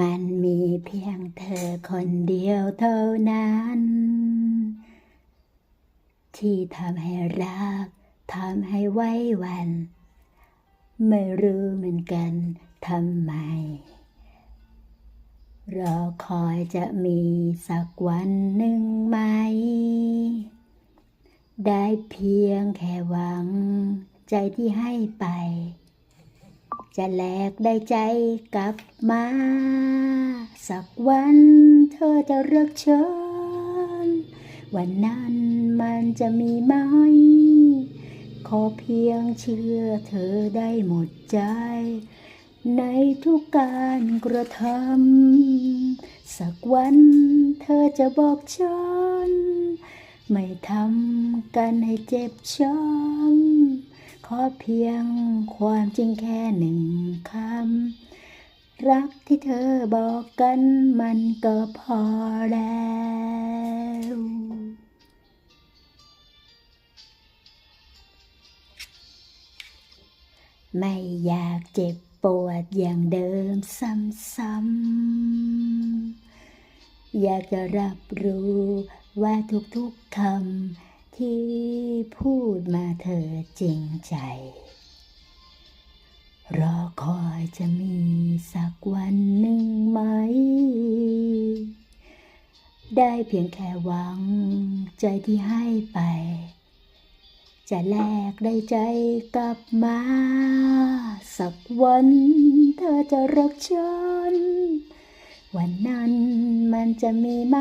มันมีเพียงเธอคนเดียวเท่านั้น ที่ทำให้รักทำให้ไว้วัน ไม่รู้เหมือนกันทำไม รอคอยจะมีสักวันหนึ่งไหม ได้เพียงแค่หวัง ใจที่ให้ไป จะแลกได้ใจกลับมา สักวันเธอจะเลือกฉันวันนั้นมันจะมีไหม ขอเพียงเชื่อเธอได้หมดใจ ในทุกการกระทำสักวันเธอจะบอกฉันไม่ทำกันให้เจ็บช้ำ อเพียงความจริงแค่หนึ่งคำ รักที่เธอบอกกันมันก็พอแล้วไม่อยากเจ็บปวดอย่างเดิมซ้ำๆ อยากจะรับรู้ว่าทุกๆคำ ที่พูดมาเธอจริงใจ รอคอยจะมีสักวันหนึ่งไหม ได้เพียงแค่หวังใจที่ให้ไป จะแลกได้ใจกลับมา สักวันเธอจะรักฉัน วันนั้นมันจะมีไหม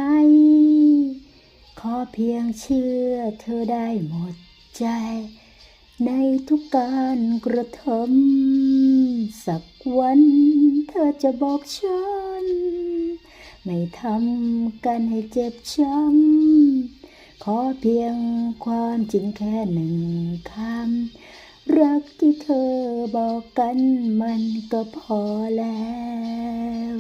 ขอเพียงเชื่อเธอได้หมดใจ ในทุกการกระทำสักวันเธอจะบอกฉัน ไม่ทำกันให้เจ็บช้ำขอเพียงความจริงแค่หนึ่งคำรักที่เธอบอกกันมันก็พอแล้ว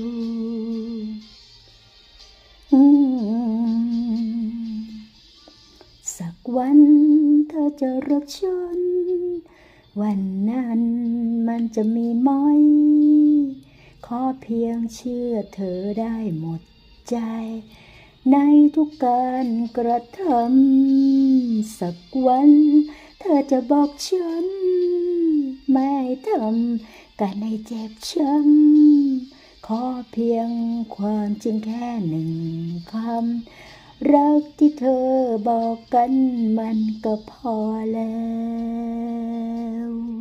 จะรักฉัน วันนั้นมันจะมีไหม ขอเพียงเชื่อเธอได้หมดใจ ในทุกการกระทำสักวัน เธอจะบอกฉัน ไม่ทำกันให้เจ็บช้ำขอเพียงความจริงแค่หนึ่งคำ รักที่เธอบอกกันมันก็พอแล้ว